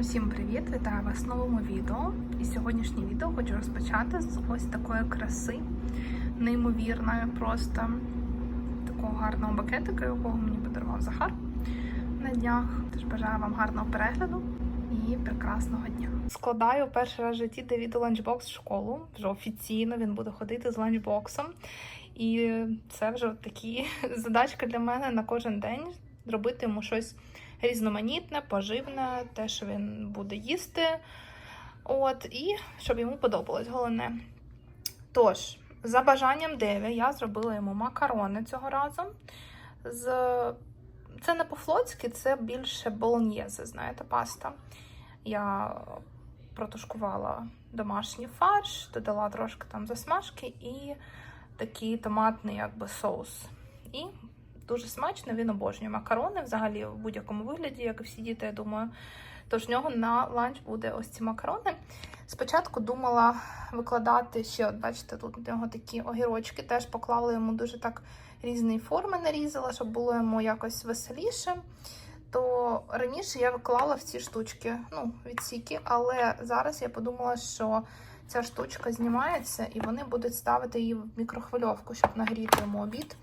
Усім привіт! Вітаю вас в новому відео. І сьогоднішнє відео хочу розпочати з ось такої краси, неймовірної, просто такого гарного букетика, якого мені подарував Захар на днях. Тож бажаю вам гарного перегляду і прекрасного дня. Складаю перший раз в житті Давіду ланчбокс в школу. Вже офіційно він буде ходити з ланчбоксом. І це вже такі задачка для мене на кожен день зробити йому щось різноманітне, поживне, те, що він буде їсти. От, і щоб йому подобалось головне. Тож, за бажанням Деві я зробила йому макарони цього разу. З... Це не по-флотськи, це більше болоньєзе, знаєте, паста. Я протушкувала домашній фарш, додала трошки там засмажки і такий томатний якби соус. І дуже смачно, він обожнює макарони взагалі в будь-якому вигляді, як і всі діти, я думаю. Тож в нього на ланч буде ось ці макарони. Spочатку думала викладати ще, от бачите, тут у нього такі огірочки, теж поклала йому дуже так різної форми, нарізала, щоб було йому якось веселіше. То раніше я виклала в ці штучки, ну, відсіки, але зараз я подумала, що ця штучка знімається і вони будуть ставити її в мікрохвильовку, щоб нагріти йому обід.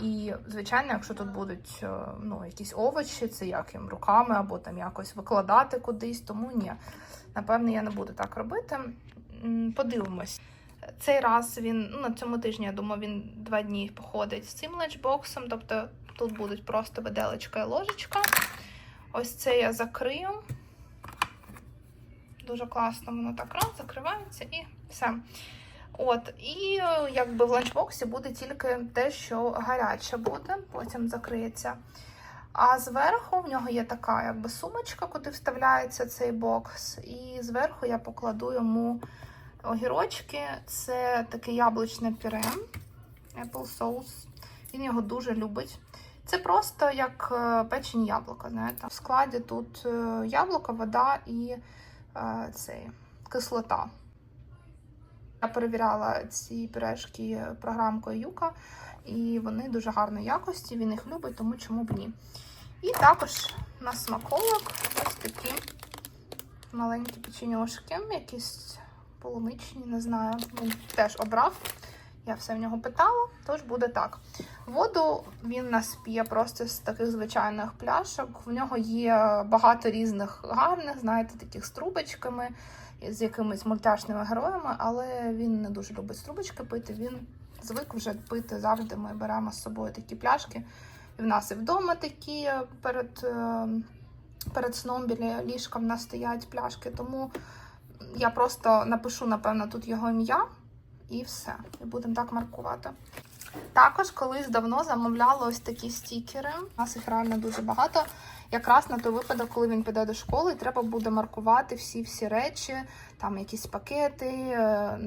І, звичайно, якщо тут будуть е, ну, якісь овочі, це як їм руками або там якось викладати кудись, тому ні. Напевне, я не буду так робити. Подивимось. Цей раз він ну, на цьому тижні, я думаю, він два дні походить з цим ланчбоксом. Тобто тут будуть просто виделечка і ложечка. Ось це я закрию. Дуже класно воно так раз закривається і все. От, і е, якби в ланчбоксі буде тільки те, що гаряче буде, потім закриється. А зверху в нього є така якби сумочка, куди вставляється цей бокс. І зверху я покладу йому огірочки. Це таке яблучне пюре, apple sauce. Він його дуже любить. Це просто як е, печені яблука, знаєте. В складі тут е, яблуко, вода і е, цей, кислота. Я перевіряла ці пюрешки програмкою Юка, і вони дуже гарної якості, він їх любить, тому чому б ні. І також на смаколок ось такі маленькі печеньошки, якісь полуничні, не знаю. Він теж обрав. Я все в нього питала, тож буде так. Воду він нас п'є просто з таких звичайних пляшок. В нього є багато різних гарних, знаєте, таких з трубочками з якимись мультяшними героями, але він не дуже любить з трубочки пити. Він звик вже пити завжди. Ми беремо з собою такі пляшки. І в нас і вдома такі перед, е, перед сном біля ліжка в нас стоять пляшки. Тому я просто напишу, напевно, тут його ім'я і все. І будемо так маркувати. Також колись давно замовляла ось такі стікери. У нас їх реально дуже багато. Якраз на той випадок, коли він піде до школи, і треба буде маркувати всі-всі речі, там якісь пакети е,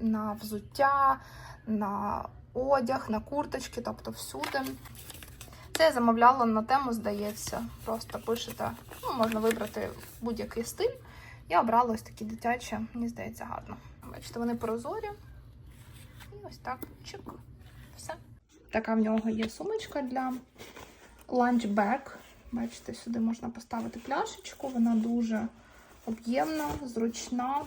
на взуття, на одяг, на курточки, тобто всюди. Це я замовляла на тему, здається. Просто пишете, ну, можна вибрати будь-який стиль. Я обрала ось такі дитячі, мені здається, гарно. Бачите, вони прозорі. Ось так чик. Все. Така в нього є сумочка для ланчбек. Бачите, сюди можна поставити пляшечку, вона дуже об'ємна, зручна.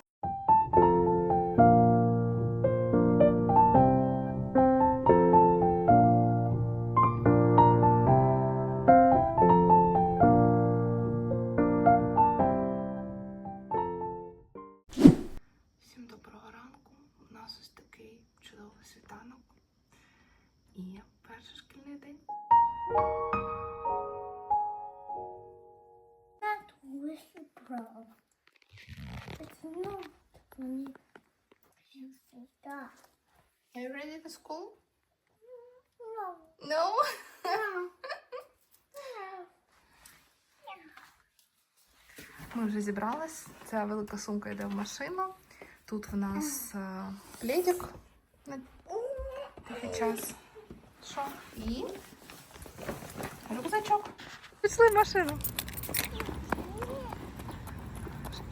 School? No. No. Ми вже зібрались. Ця велика сумка йде в машину. Тут в нас е, пледик на такий час. Що? І рюкзачок. Пішли в машину.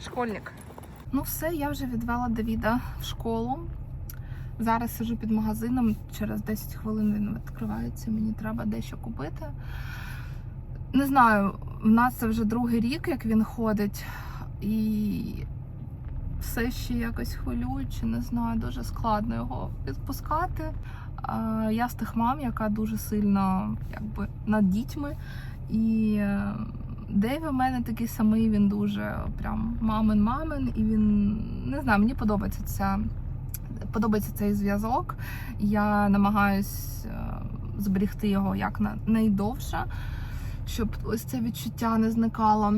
Школьник. Ну все, я вже відвела Давіда в школу. Зараз сижу під магазином, через 10 хвилин він відкривається, мені треба дещо купити. Не знаю, В нас це вже другий рік, як він ходить, і все ще якось хвилююче, не знаю, дуже складно його відпускати. Я з тих мам, яка дуже сильно якби, над дітьми. І е, Дейв у мене такий самий, він дуже прям мамин-мамин, і він не знаю, мені подобається ця. Подобається цей зв'язок. Я намагаюсь е, зберігти його як на найдовше, щоб ось це відчуття не зникало.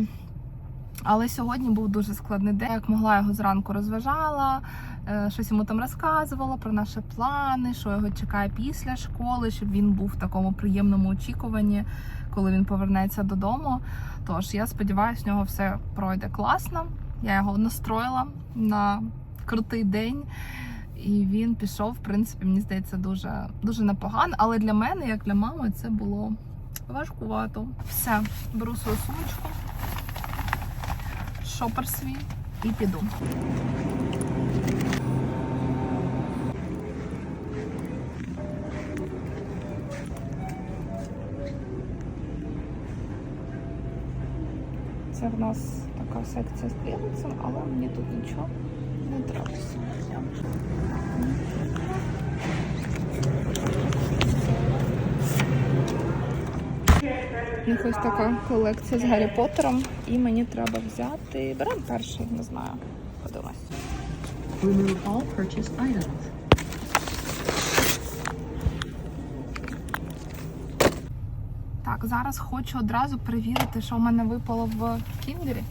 Але сьогодні був дуже складний день. Як могла його зранку розважала, е, щось йому там розказувала про наші плани, що його чекає після школи, щоб він був в такому приємному очікуванні, коли він повернеться додому. Тож я сподіваюся, в нього все пройде класно. Я його настроїла на крутий день. І він пішов, в принципі, мені здається, дуже дуже непогано. Але для мене, як для мами, це було важкувато. Все, беру свою сумочку, шопер свій і піду. Це в нас така секція з білицем, але мені тут нічого них ось така колекція з Гаррі Поттером, і мені треба взяти. Беремо перший, не знаю. Подивимось. Remove all purchased items. Так, зараз хочу одразу перевірити, що в мене випало в кіндері.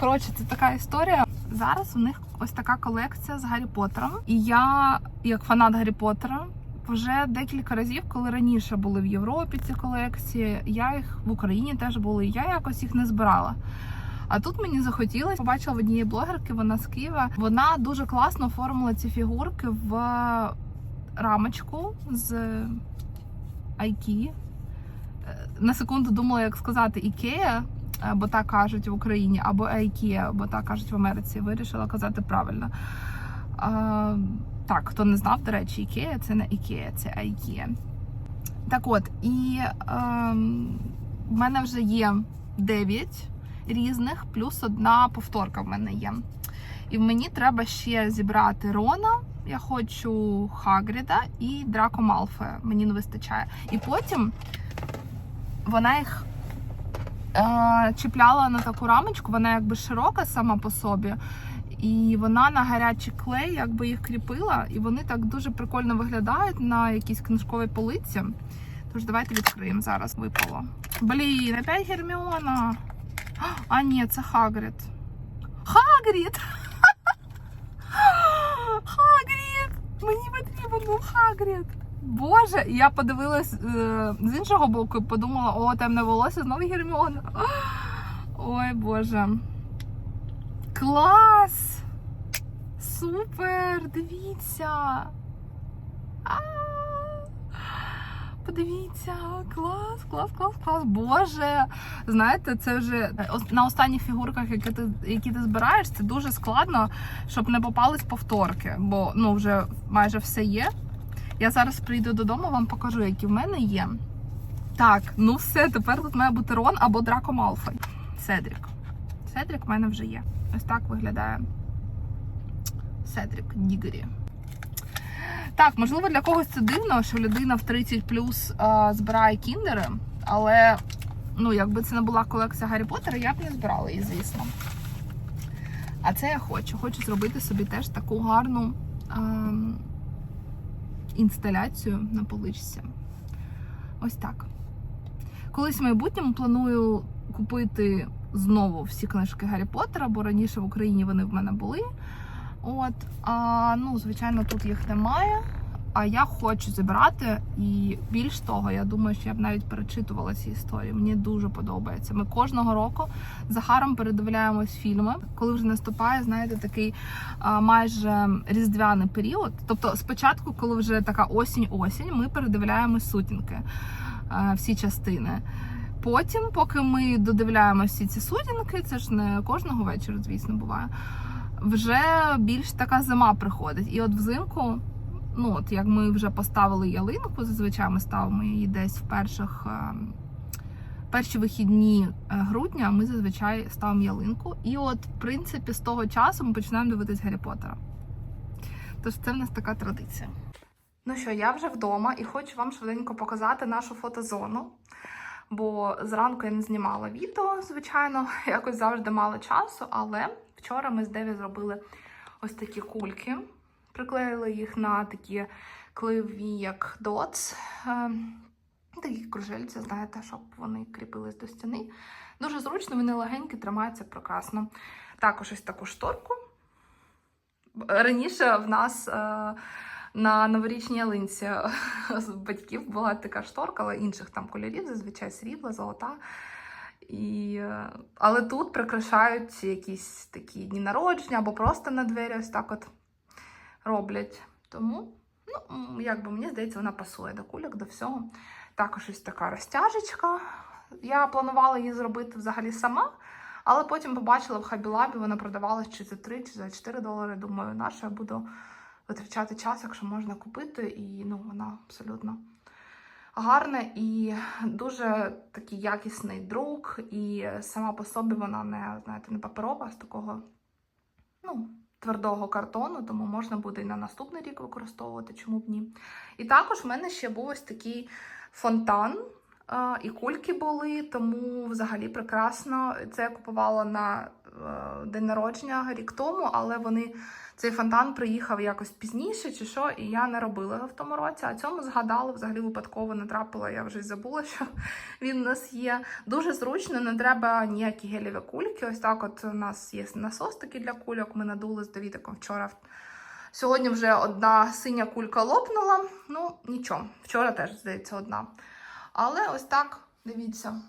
Коротше, це така історія. Зараз у них ось така колекція з Гаррі Поттером. І я, як фанат Гаррі Поттера, вже декілька разів, коли раніше були в Європі ці колекції, я їх в Україні теж були, я якось їх не збирала. А тут мені захотілося, побачила в однієї блогерки, вона з Києва. Вона дуже класно оформила ці фігурки в рамочку з IKEA. Е, На секунду думала, як сказати Ікея, бо так кажуть в Україні, або IKEA, бо так кажуть в Америці. Вирішила казати правильно. А, так, хто не знав, до речі, Ікея це не Ікея, це IKEA. Так от, і ем, в мене вже є 9 різних, плюс одна повторка в мене є. І мені треба ще зібрати Рона. Я хочу Хагріда і Драко Малфоя. Мені не вистачає. І потім вона їх е, чіпляла на таку рамочку, вона якби широка сама по собі. І вона на гарячий клей якби їх кріпила, і вони так дуже прикольно виглядають на якійсь книжковій полиці. Тож давайте відкриємо зараз. Випало. Блін, опять Герміона. А, ні, це Хагрід. Хагрід! Хагрід! Мені потрібен був Хагрід. Боже, я подивилась е, з іншого боку і подумала, о, темне волосся, знову Герміона. Ой, Боже. Клас! Супер! Дивіться! А! Подивіться, клас, клас, клас, клас. Боже. Знаєте, це вже на останніх фігурках, які ти, які ти збираєш, це дуже складно, щоб не попались повторки, бо ну вже майже все є. Я зараз прийду додому, вам покажу, які в мене є. Так, ну все, тепер тут має бути Рон або Драко Малфой. Седрік. Седрік в мене вже є. Ось так виглядає Седрік Дігері. Так, можливо, для когось це дивно, що людина в 30 плюс збирає кіндери, але ну, якби це не була колекція Гаррі Поттера, я б не збирала її, звісно. А це я хочу. Хочу зробити собі теж таку гарну ем, інсталяцію на поличці. Ось так. Колись в майбутньому планую купити знову всі книжки Гаррі Поттера, бо раніше в Україні вони в мене були. От, а, ну, звичайно, тут їх немає. А я хочу зібрати, і більш того, я думаю, що я б навіть перечитувала ці історії. Мені дуже подобається. Ми кожного року з Захаром передивляємось фільми, коли вже наступає, знаєте, такий а, майже різдвяний період. Тобто, спочатку, коли вже така осінь-осінь, ми передивляємось сутінки, а, всі частини. Потім, поки ми додивляємося всі ці сутінки, це ж не кожного вечора, звісно, буває. Вже більш така зима приходить. І от взимку, ну от як ми вже поставили ялинку, зазвичай ми ставимо її десь в перших ем, перші вихідні е, грудня ми зазвичай ставимо ялинку. І от, в принципі, з того часу ми починаємо дивитись Гаррі Поттера. Тож це в нас така традиція. Ну що, я вже вдома і хочу вам швиденько показати нашу фотозону. Бо зранку я не знімала відео, звичайно, якось завжди мало часу. Але вчора ми з Деві зробили ось такі кульки, приклеїли їх на такі клеєві, як доц. Ем, Такі кружельці, знаєте, щоб вони кріпились до стіни. Дуже зручно, вони легенькі, тримаються прекрасно. Також ось таку шторку. Раніше в нас е, на новорічній ялинці з батьків була така шторка, але інших там кольорів, зазвичай срібла, золота. І, е, але тут прикрашають якісь такі дні народження або просто на двері ось так от роблять. Тому, ну, як би мені здається, вона пасує до кульок, до всього. Також ось така розтяжечка. Я планувала її зробити взагалі сама, але потім побачила в Хабілабі, вона продавалась чи за 3, чи за 4 долари. Думаю, на що я буду витрачати час, якщо можна купити, і ну, вона абсолютно гарна і дуже такий якісний друк, і сама по собі вона не, знаєте, не паперова, з такого ну, твердого картону, тому можна буде і на наступний рік використовувати, чому б ні. І також в мене ще був ось такий фонтан. І кульки були, тому взагалі прекрасно. Це я купувала на е, день народження рік тому, але вони цей фонтан приїхав якось пізніше, чи що, і я не робила його в тому році. А цьому згадала, взагалі випадково натрапила, я вже забула, що він у нас є. Дуже зручно, не треба ніякі гелєві кульки. Ось так от у нас є насос такий для кульок. Ми надули з Давідиком вчора. Сьогодні вже одна синя кулька лопнула. Ну, нічого, вчора теж, здається, одна. Але ось так, дивіться,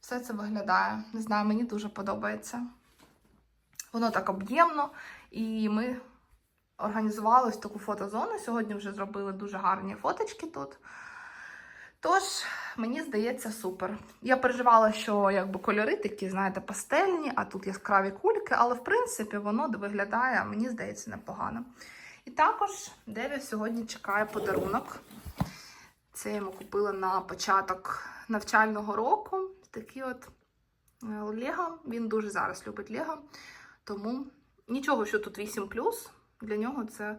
все це виглядає. Не знаю, мені дуже подобається. Воно так об'ємно, і ми організували таку фотозону. Сьогодні вже зробили дуже гарні фоточки тут. Тож, мені здається, супер. Я переживала, що якби кольори такі, знаєте, пастельні, а тут яскраві кульки, але в принципі воно виглядає, мені здається, непогано. І також Деві сьогодні чекає подарунок. Це я йому купила на початок навчального року. Такий от е, Лего. Він дуже зараз любить Лего. Тому нічого, що тут 8 для нього це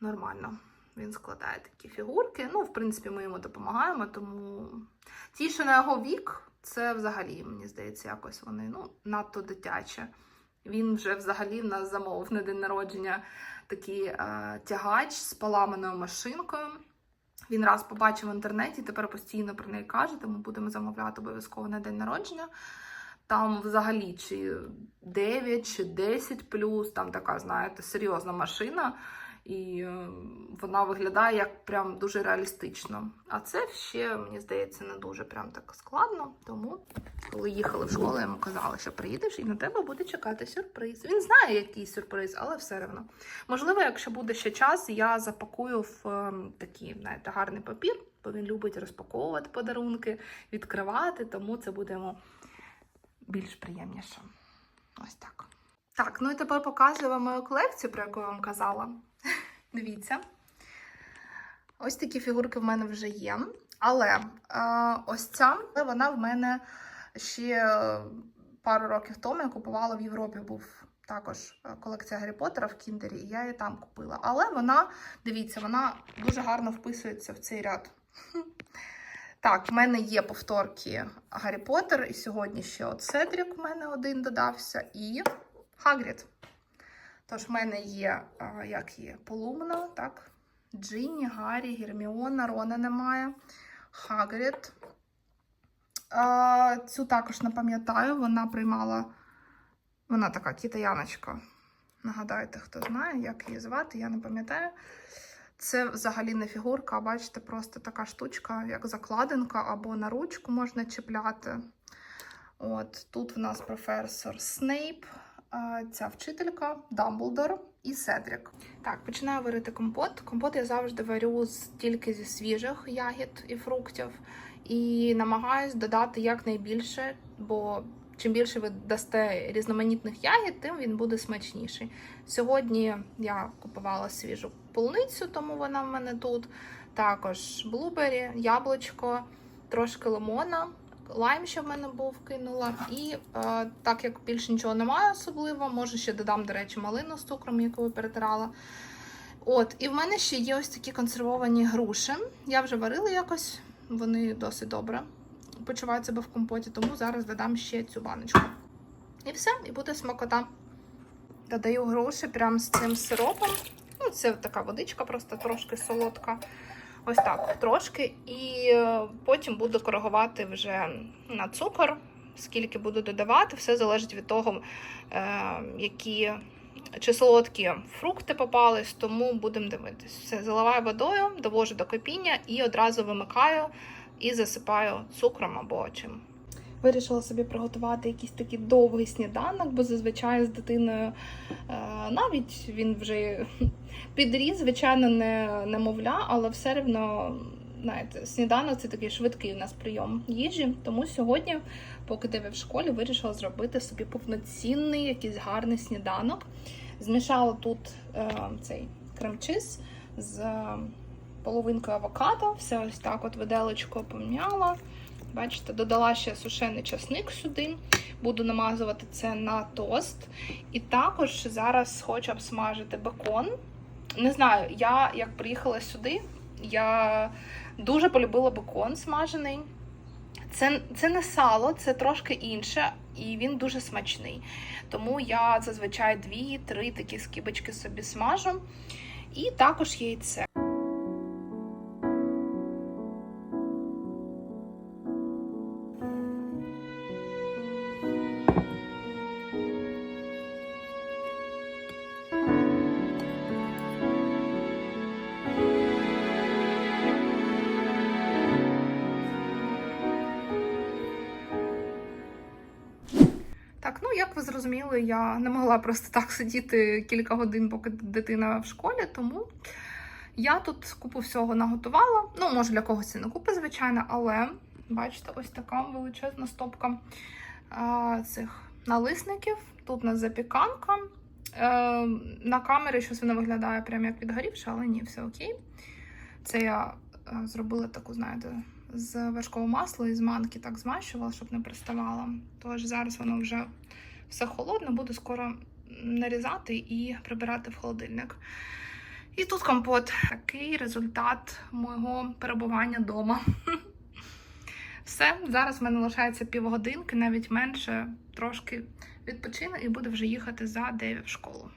нормально. Він складає такі фігурки. Ну, в принципі, ми йому допомагаємо, тому ті, що на його вік, це взагалі, мені здається, якось вони ну, надто дитячі. Він вже взагалі в нас замовив на день народження такий е, тягач з поламаною машинкою. Він раз побачив в інтернеті, тепер постійно про неї каже, тому будемо замовляти обов'язково на день народження. Там взагалі чи 9, чи 10 плюс, там така, знаєте, серйозна машина. І е, вона виглядає як прям дуже реалістично. А це ще, мені здається, не дуже прям так складно. Тому, коли їхали в школу, я йому казала, що приїдеш і на тебе буде чекати сюрприз. Він знає, який сюрприз, але все одно. Можливо, якщо буде ще час, я запакую в е, такий, знаєте, гарний папір, бо він любить розпаковувати подарунки, відкривати, тому це буде йому більш приємніше. Ось так. Так, ну і тепер показую вам мою колекцію, про яку я вам казала. Дивіться. Ось такі фігурки в мене вже є. Але е, ось ця, вона в мене ще пару років тому я купувала в Європі. Був також е, колекція Гаррі Поттера в Кіндері, і я її там купила. Але вона, дивіться, вона дуже гарно вписується в цей ряд. Так, в мене є повторки Гаррі Поттер, і сьогодні ще от Седрік в мене один додався, і Хагрід. Тож в мене є, а, як є, Полумна, так? Джині, Гаррі, Герміона, Рона немає. Хагрід. А, цю також не пам'ятаю, вона приймала. Вона така китаяночка. Нагадайте, хто знає, як її звати, я не пам'ятаю. Це взагалі не фігурка, а бачите, просто така штучка, як закладинка, або на ручку можна чіпляти. От Тут в нас професор Снейп, ця вчителька, Дамблдор і Седрік. Так, починаю варити компот. Компот я завжди варю тільки зі свіжих ягід і фруктів. І намагаюсь додати якнайбільше, бо чим більше ви дасте різноманітних ягід, тим він буде смачніший. Сьогодні я купувала свіжу полуницю, тому вона в мене тут. Також блубері, яблучко, трошки лимона, лайм, що в мене був, кинула. І е, так як більше нічого немає особливо, може ще додам, до речі, малину з цукром, яку я перетирала. От, і в мене ще є ось такі консервовані груші. Я вже варила якось, вони досить добре почувають себе в компоті, тому зараз додам ще цю баночку. І все, і буде смакота. Додаю груші прямо з цим сиропом. Ну, це така водичка, просто трошки солодка. Ось так, трошки. І е, потім буду коригувати вже на цукор, скільки буду додавати. Все залежить від того, е, які чи солодкі фрукти попались, тому будемо дивитись. Все, заливаю водою, довожу до кипіння і одразу вимикаю і засипаю цукром або чим. Вирішила собі приготувати якийсь такий довгий сніданок, бо зазвичай з дитиною е, навіть він вже підріс, звичайно, не немовля, але все одно, знаєте, сніданок це такий швидкий у нас прийом їжі. Тому сьогодні, поки Деві в школі, вирішила зробити собі повноцінний якийсь гарний сніданок. Змішала тут е, цей крем-чиз з е, половинкою авокадо. Все ось так от виделочкою поміняла. Бачите, додала ще сушений часник сюди. Буду намазувати це на тост. І також зараз хочу обсмажити бекон. Не знаю, я як приїхала сюди, я дуже полюбила бекон смажений. Це, це не сало, це трошки інше, і він дуже смачний. Тому я зазвичай дві-три такі скибочки собі смажу. І також яйце. Зрозуміли, я не могла просто так сидіти кілька годин, поки дитина в школі, тому я тут купу всього наготувала. Ну, може, для когось це не купи, звичайно, але бачите, ось така величезна стопка а, цих налисників. Тут у нас запіканка. Е, на камері щось воно виглядає прям як відгорівше, але ні, все окей. Це я е, зробила таку, знаєте, з вершкового масла і з манки так змащувала, щоб не приставало. Тож зараз воно вже все холодно, буду скоро нарізати і прибирати в холодильник. І тут компот. Такий результат мого перебування вдома. Все, зараз в мене лишається півгодинки, навіть менше, трошки відпочину і буду вже їхати за 9 в школу.